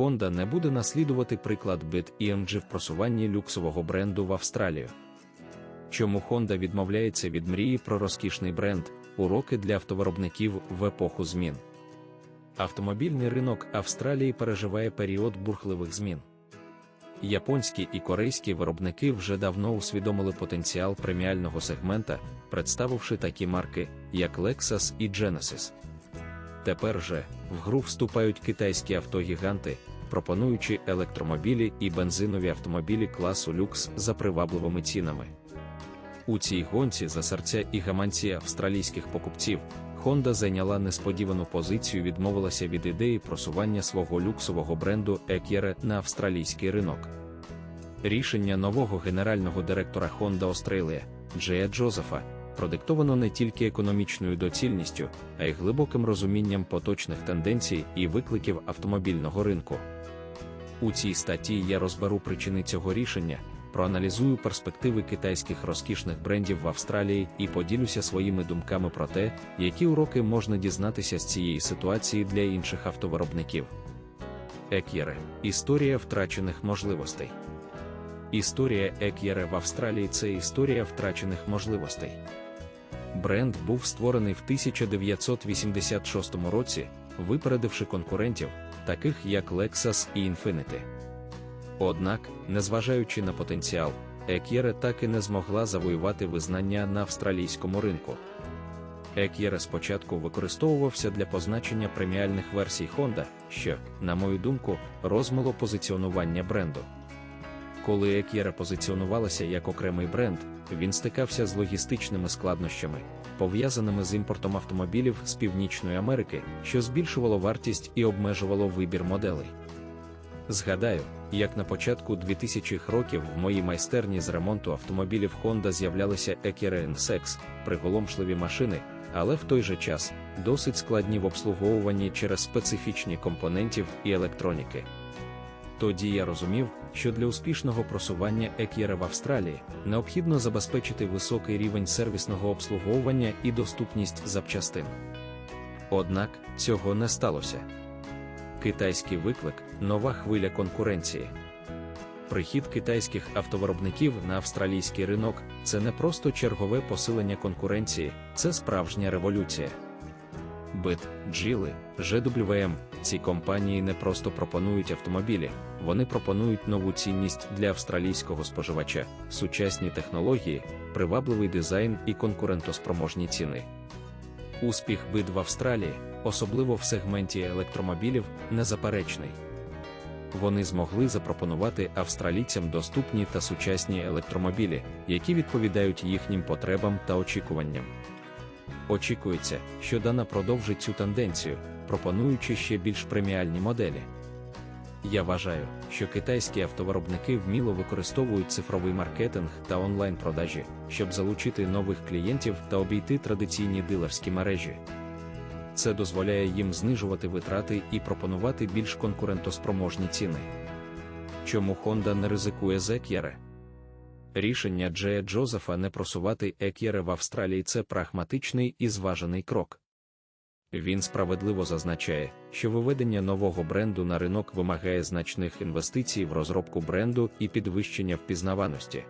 Honda не буде наслідувати приклад BIT EMG в просуванні люксового бренду в Австралію. Чому Honda відмовляється від мрії про розкішний бренд, уроки для автовиробників в епоху змін? Автомобільний ринок Австралії переживає період бурхливих змін. Японські і корейські виробники вже давно усвідомили потенціал преміального сегмента, представивши такі марки, як Lexus і Genesis. Тепер же в гру вступають китайські автогіганти, пропонуючи електромобілі і бензинові автомобілі класу люкс за привабливими цінами. У цій гонці за серця і гаманці австралійських покупців Honda зайняла несподівану позицію, відмовилася від ідеї просування свого люксового бренду Екєре на австралійський ринок. Рішення нового генерального директора Honda Australia Джея Джозефа продиктовано не тільки економічною доцільністю, а й глибоким розумінням поточних тенденцій і викликів автомобільного ринку. У цій статті я розберу причини цього рішення, проаналізую перспективи китайських розкішних брендів в Австралії і поділюся своїми думками про те, які уроки можна дізнатися з цієї ситуації для інших автовиробників. Ек'єре історія втрачених можливостей. Історія Ек'єре в Австралії це історія втрачених можливостей. Бренд був створений в 1986 році, випередивши конкурентів, таких як Lexus і Infiniti. Однак, незважаючи на потенціал, Ек'єре так і не змогла завоювати визнання на австралійському ринку. Ек'єре спочатку використовувався для позначення преміальних версій Honda, що, на мою думку, розмило позиціонування бренду. Коли Ек'єре позиціонувалася як окремий бренд, він стикався з логістичними складнощами, пов'язаними з імпортом автомобілів з Північної Америки, що збільшувало вартість і обмежувало вибір моделей. Згадаю, як на початку 2000-х років в моїй майстерні з ремонту автомобілів Honda з'являлися Екіре NSX, приголомшливі машини, але в той же час досить складні в обслуговуванні через специфічні компонентів і електроніки. Тоді я розумів, що для успішного просування екіра в Австралії необхідно забезпечити високий рівень сервісного обслуговування і доступність запчастин. Однак цього не сталося. Китайський виклик нова хвиля конкуренції. Прихід китайських автовиробників на австралійський ринок це не просто чергове посилення конкуренції, це справжня революція. Бит, Джіли, GWM – ці компанії не просто пропонують автомобілі, вони пропонують нову цінність для австралійського споживача, сучасні технології, привабливий дизайн і конкурентоспроможні ціни. Успіх бит в Австралії, особливо в сегменті електромобілів, незаперечний. Вони змогли запропонувати австралійцям доступні та сучасні електромобілі, які відповідають їхнім потребам та очікуванням. Очікується, що Дана продовжить цю тенденцію, пропонуючи ще більш преміальні моделі. Я вважаю, що китайські автовиробники вміло використовують цифровий маркетинг та онлайн-продажі, щоб залучити нових клієнтів та обійти традиційні дилерські мережі. Це дозволяє їм знижувати витрати і пропонувати більш конкурентоспроможні ціни. Чому Honda не ризикує з Ек'єре? Рішення Джея Джозефа не просувати Ек'єре в Австралії це прагматичний і зважений крок. Він справедливо зазначає, що виведення нового бренду на ринок вимагає значних інвестицій в розробку бренду і підвищення впізнаваності.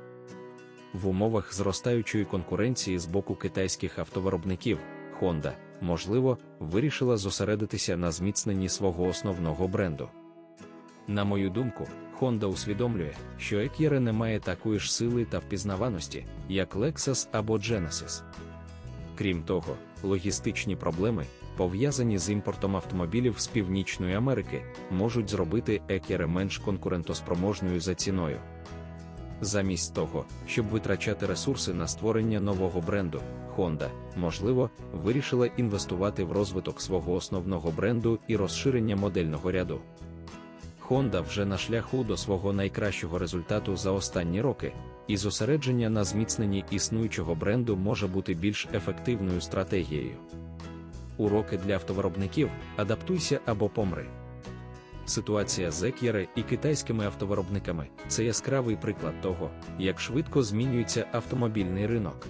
В умовах зростаючої конкуренції з боку китайських автовиробників Honda, можливо, вирішила зосередитися на зміцненні свого основного бренду. На мою думку, Honda усвідомлює, що Екіре не має такої ж сили та впізнаваності, як Lexus або Genesis. Крім того, логістичні проблеми, пов'язані з імпортом автомобілів з Північної Америки, можуть зробити Екіре менш конкурентоспроможною за ціною. Замість того, щоб витрачати ресурси на створення нового бренду, Honda, можливо, вирішила інвестувати в розвиток свого основного бренду і розширення модельного ряду. Honda вже на шляху до свого найкращого результату за останні роки, і зосередження на зміцненні існуючого бренду може бути більш ефективною стратегією. Уроки для автовиробників адаптуйся або помри. Ситуація з Ек'єре і китайськими автовиробниками це яскравий приклад того, як швидко змінюється автомобільний ринок.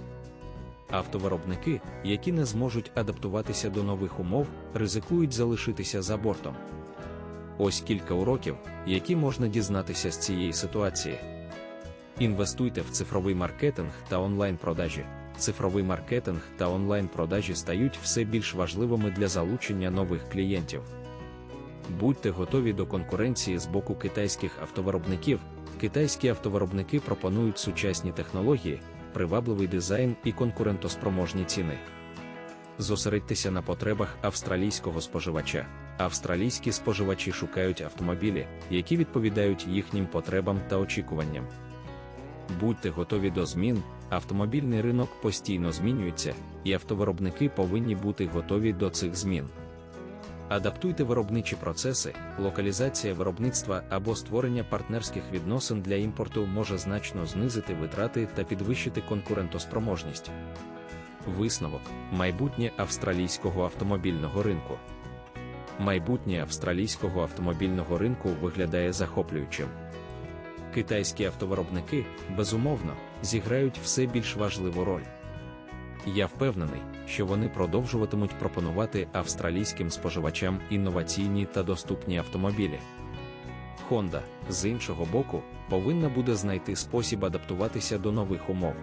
Автовиробники, які не зможуть адаптуватися до нових умов, ризикують залишитися за бортом. Ось кілька уроків, які можна дізнатися з цієї ситуації. Інвестуйте в цифровий маркетинг та онлайн-продажі. Цифровий маркетинг та онлайн-продажі стають все більш важливими для залучення нових клієнтів. Будьте готові до конкуренції з боку китайських автовиробників. Китайські автовиробники пропонують сучасні технології, привабливий дизайн і конкурентоспроможні ціни. Зосередьтеся на потребах австралійського споживача. Австралійські споживачі шукають автомобілі, які відповідають їхнім потребам та очікуванням. Будьте готові до змін, автомобільний ринок постійно змінюється, і автовиробники повинні бути готові до цих змін. Адаптуйте виробничі процеси, локалізація виробництва або створення партнерських відносин для імпорту може значно знизити витрати та підвищити конкурентоспроможність. Висновок майбутнє австралійського автомобільного ринку. Майбутнє австралійського автомобільного ринку виглядає захоплюючим. Китайські автовиробники, безумовно, зіграють все більш важливу роль. Я впевнений, що вони продовжуватимуть пропонувати австралійським споживачам інноваційні та доступні автомобілі. Honda, з іншого боку, повинна буде знайти спосіб адаптуватися до нових умов.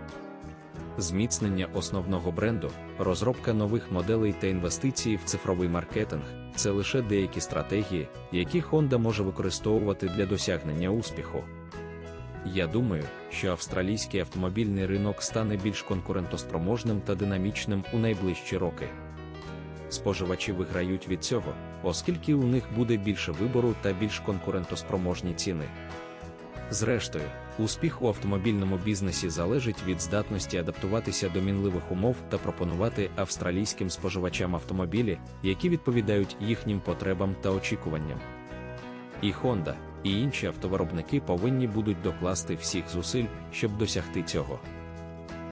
Зміцнення основного бренду, розробка нових моделей та інвестиції в цифровий маркетинг це лише деякі стратегії, які Honda може використовувати для досягнення успіху. Я думаю, що австралійський автомобільний ринок стане більш конкурентоспроможним та динамічним у найближчі роки. Споживачі виграють від цього, оскільки у них буде більше вибору та більш конкурентоспроможні ціни. Зрештою, успіх у автомобільному бізнесі залежить від здатності адаптуватися до мінливих умов та пропонувати австралійським споживачам автомобілі, які відповідають їхнім потребам та очікуванням. І Honda, і інші автовиробники повинні будуть докласти всіх зусиль, щоб досягти цього.